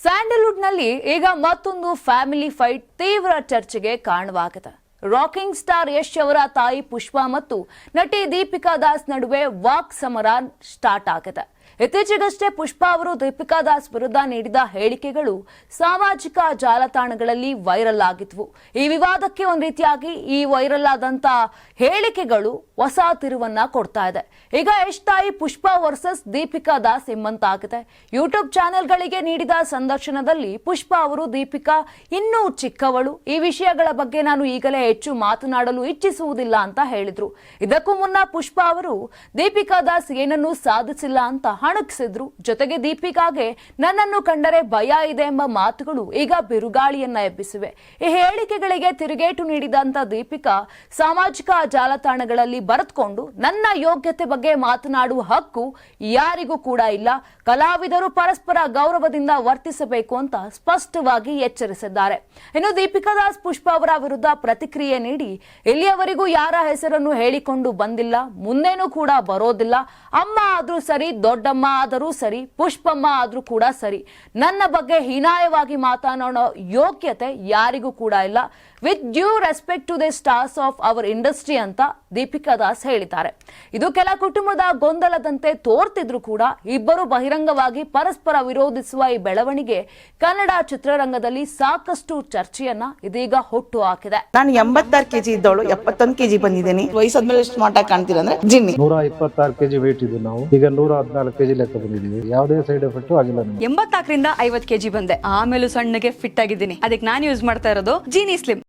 ಸ್ಯಾಂಡಲ್ವುಡ್ನಲ್ಲಿ ಈಗ ಮತ್ತೊಂದು family fight ತೀವ್ರ ಚರ್ಚೆಗೆ ಕಾರಣವಾಗಿದೆ. ರಾಕಿಂಗ್ ಸ್ಟಾರ್ ಯಶ್ ಅವರ ತಾಯಿ ಪುಷ್ಪಾ ಮತ್ತು ನಟಿ ದೀಪಿಕಾ ದಾಸ್ ನಡುವೆ ವಾಕ್ ಸಮರ ಸ್ಟಾರ್ಟ್ ಆಗಿದೆ. ಇತ್ತೀಚೆಗಷ್ಟೇ ಪುಷ್ಪಾ ಅವರು ದೀಪಿಕಾ ದಾಸ್ ವಿರುದ್ಧ ನೀಡಿದ ಹೇಳಿಕೆಗಳು ಸಾಮಾಜಿಕ ಜಾಲತಾಣಗಳಲ್ಲಿ ವೈರಲ್ ಆಗಿದ್ವು. ಈ ವಿವಾದಕ್ಕೆ ಒಂದು ರೀತಿಯಾಗಿ ಈ ವೈರಲ್ ಆದಂತ ಹೇಳಿಕೆಗಳು ಹೊಸ ತಿರುವನ್ನ ಕೊಡ್ತಾ ಇದೆ. ಈಗ ಯಶ್ ತಾಯಿ ಪುಷ್ಪಾ ವರ್ಸಸ್ ದೀಪಿಕಾ ದಾಸ್ ಎಂಬಂತಾಗಿದೆ. ಯೂಟ್ಯೂಬ್ ಚಾನೆಲ್ಗಳಿಗೆ ನೀಡಿದ ಸಂದರ್ಶನದಲ್ಲಿ ಪುಷ್ಪಾ ಅವರು ದೀಪಿಕಾ ಇನ್ನೂ ಚಿಕ್ಕವಳು. ಈ ವಿಷಯಗಳ ಬಗ್ಗೆ ನಾನು ಈಗಲೇ ಹೆಚ್ಚು ಮಾತನಾಡಲು ಇಚ್ಛಿಸುವುದಿಲ್ಲ ಅಂತ ಹೇಳಿದ್ರು. ಇದಕ್ಕೂ ಮುನ್ನ ಪುಷ್ಪಾ ಅವರು ದೀಪಿಕಾ ದಾಸ್ ಏನನ್ನೂ ಸಾಧಿಸಿಲ್ಲ ಅಂತ ಹಣಕ್ಸಿದ್ರು. ಜೊತೆಗೆ ದೀಪಿಕಾಗೆ, ನನ್ನನ್ನು ಕಂಡರೆ ಭಯ ಇದೆ ಎಂಬ ಮಾತುಗಳು ಈಗ ಬಿರುಗಾಳಿಯನ್ನ ಎಬ್ಬಿಸಿವೆ. ಈ ಹೇಳಿಕೆಗಳಿಗೆ ತಿರುಗೇಟು ನೀಡಿದಂತ ದೀಪಿಕಾ, ಸಾಮಾಜಿಕ ಜಾಲತಾಣಗಳಲ್ಲಿ ಬರೆದುಕೊಂಡು, ನನ್ನ ಯೋಗ್ಯತೆ ಬಗ್ಗೆ ಮಾತನಾಡುವ ಹಕ್ಕು ಯಾರಿಗೂ ಕೂಡ ಇಲ್ಲ. ಕಲಾವಿದರು ಪರಸ್ಪರ ಗೌರವದಿಂದ ವರ್ತಿಸಬೇಕು ಅಂತ ಸ್ಪಷ್ಟವಾಗಿ ಎಚ್ಚರಿಸಿದ್ದಾರೆ. ಇನ್ನು ದೀಪಿಕಾ ದಾಸ್ ಪುಷ್ಪ ಅವರ ವಿರುದ್ಧ ಪ್ರತಿಕ್ರಿಯೆ ನೀಡಿ, ಇಲ್ಲಿಯವರೆಗೂ ಯಾರ ಹೆಸರನ್ನು ಹೇಳಿಕೊಂಡು ಬಂದಿಲ್ಲ. ಮುಂದೇನು ಕೂಡ ಬರೋದಿಲ್ಲ. ಅಮ್ಮ ಆದ್ರೂ ಸರಿ ದೊಡ್ಡಮ್ಮ ಆದರೂ ಸರಿ ಪುಷ್ಪಮ್ಮ ಆದರೂ ಕೂಡ ಸರಿ. ನನ್ನ ಬಗ್ಗೆ ಹೀನಾಯವಾಗಿ ಮಾತನಾಡೋ ಯೋಗ್ಯತೆ ಯಾರಿಗೂ ಕೂಡ ಇಲ್ಲ. With due respect to the stars of our industry ಅಂತ ದೀಪಿಕಾ ದಾಸ್ ಹೇಳಿದ್ದಾರೆ. ಇದು ಕೆಲ ಕುಟುಂಬದ ಗೊಂದಲದಂತೆ ತೋರ್ತಿದ್ರು ಕೂಡ ಇಬ್ಬರು ಬಹಿರಂಗವಾಗಿ ಪರಸ್ಪರ ವಿರೋಧಿಸುವ ಈ ಬೆಳವಣಿಗೆ ಕನ್ನಡ ಚಿತ್ರರಂಗದಲ್ಲಿ ಸಾಕಷ್ಟು ಚರ್ಚೆಯನ್ನ ಇದೀಗ ಹುಟ್ಟು ಹಾಕಿದೆ. ನಾನು ಎಂಬತ್ತಾರು ಕೆಜಿ ಇದ್ದವಳು ಎಪ್ಪತ್ತೊಂದು ಕೆಜಿ ಬಂದಿದ್ದೀನಿ. ವಯಸ್ಸಾದ್ಮೇಲೆ ಸ್ಮಾರ್ಟ್ ಆಗಿ ಕಾಣ್ತೀರ ಅಂದ್ರೆ ಜಿನ್ನಿ. ನೂರ ಇಪ್ಪತ್ತಾರು ಕೆಜಿ ವೇಟ್ ಇದೆ ನಾವು. ಈಗ ನೂರ ಹದಿನಾಲ್ಕು ಕೆಜಿ ಲೆಕ್ಕ ಬಂದಿದ್ದೀವಿ ಯಾವುದೇ ಸೈಡ್ ಎಫೆಕ್ಟ್ ಆಗಿಲ್ಲ ಐವತ್ ಕೆಜಿ ಬಂದೆ. ಆಮೇಲೆ ಸಣ್ಣಗೆ ಫಿಟ್ ಆಗಿದ್ದೀನಿ. ಅದಕ್ಕೆ ನಾನು ಯೂಸ್ ಮಾಡ್ತಾ ಇರೋದು ಜೀನಿ ಸ್ಲಿಮ್